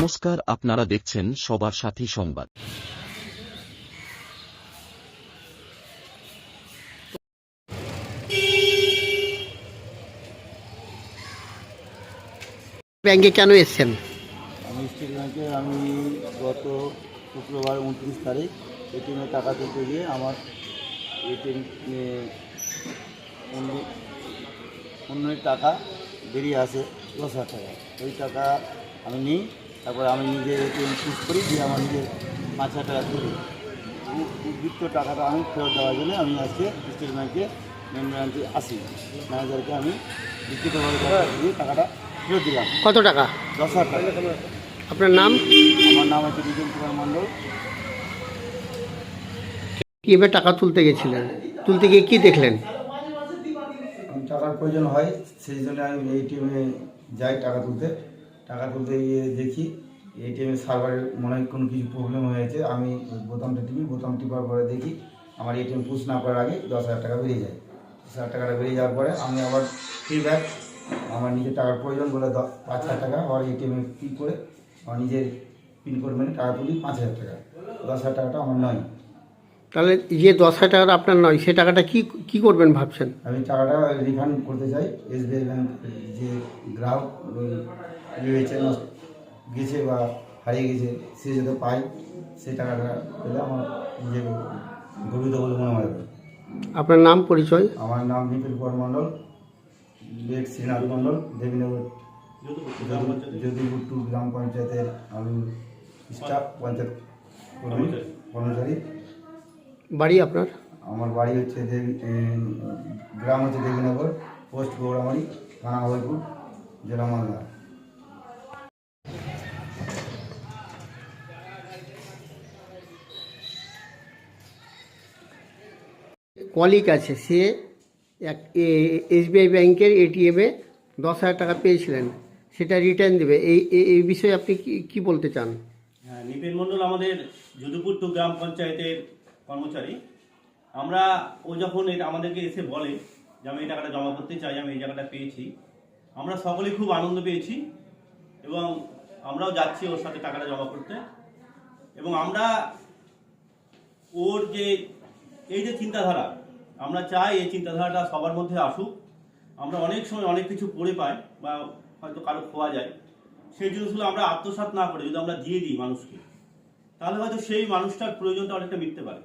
নমস্কার আপনারা দেখছেন সবার সাথী সংবাদ। ব্যাংকে কেন এসছেন? আমি স্টেট ব্যাংকে আমি গত শুক্রবার উনত্রিশ তারিখ এটিএমে টাকা তুলতে গিয়ে আমার এটিএম অন্য অন্যের টাকা বেরিয়ে আসে দশ হাজার টাকা। ওই টাকা আমি নিই তারপরে আমি নিজে এটিএম চুজ করি দিয়ে আমার নিজের পাঁচ হাজার টাকা তুলি। উদ্বৃত্ত টাকাটা আমি ফেরত দেওয়ার জন্য আমি আজকে স্টেট ব্যাংকে মেন ব্রাঞ্চে আসি। ম্যানেজারকে আমি লিখিতভাবে দিয়ে টাকাটা ফেরত দিলাম। কত টাকা? দশ হাজার টাকা। আপনার নাম? আমার নাম হচ্ছে বিজন কুমার মণ্ডল। কীভাবে টাকা তুলতে গেছিলেন? তুলতে গিয়ে কি দেখলেন? টাকার প্রয়োজন হয় সেই জন্য আমি এটিএমে যাই টাকা তুলতে। টাকা তুলতে গিয়ে দেখি এটিএমের সার্ভারের মনে হয় কোনো কিছু প্রবলেম হয়েছে আমি বোতামটা টিপি, বোতাম টিপার পরে দেখি আমার এটিএম পুশ না করার আগে দশ হাজার টাকা বেরিয়ে যায়। দশ হাজার টাকাটা বেরিয়ে যাওয়ার পরে আমি আবার ফিডব্যাক আমার নিজের টাকার প্রয়োজন বলে পাঁচ হাজার টাকা আবার এটিএমে পি করে? আমার নিজের পিন কোড মেনে টাকা তুলি, পাঁচ হাজার টাকা। দশ হাজার টাকাটা আমার নয়। তাহলে যে দশ হাজার টাকাটা আপনার নয় সে টাকাটা কি কি করবেন ভাবছেন? আমি টাকাটা রিফান্ড করতে চাই। এসবিআই ব্যাংক যে গ্রাহক ইয়ে নষ্ট গেছে বা হারিয়ে গেছে সে যাতে পায় সেই টাকাটা পেলে আমার নিজে গর্বিত বলে মনে হয়। আপনার নাম পরিচয়? আমার নাম নিপিল কুমার মণ্ডল লেট শ্রীনাথ মণ্ডল দেবীনগর যদুপুর টু গ্রাম পঞ্চায়েতের আমি স্টাফ পঞ্চায়েত কর্মী কর্মচারী। বাড়ি আপনার? আমার বাড়ি হচ্ছে দেবী গ্রাম হচ্ছে দেবীনগর পোস্ট গৌরামারি থানা হবিপুর জেলা মালদা। কলিক আছে সে এক এসবিআই ব্যাংকের এটিএমে দশ হাজার টাকা পেয়েছিলেন সেটা রিটার্ন দেবে। এই এই- এই বিষয়ে আপনি কি কি বলতে চান? হ্যাঁ নিপেন মণ্ডল আমাদের যদুপুর টু গ্রাম পঞ্চায়েতের কর্মচারী, আমরা ও যখন এটা আমাদেরকে এসে বলে যে আমি এই টাকাটা জমা করতে চাই, আমি এই জায়গাটা পেয়েছি, আমরা সকলেই খুব আনন্দ পেয়েছি এবং আমরাও যাচ্ছি ওর সাথে টাকাটা জমা করতে। এবং আমরা ওর যে, এই যে চিন্তাধারা, আমরা চাই এই চিন্তাধারাটা সবার মধ্যে আসুক। আমরা অনেক সময় অনেক কিছু পড়ে পাই বা হয়তো কারও খোয়া যায়। সেই জিনিসগুলো আমরা আত্মসাৎ না করে যদি আমরা দিয়ে দিই মানুষকে, তাহলে হয়তো সেই মানুষটার প্রয়োজনটা অনেকটা মিটতে পারে।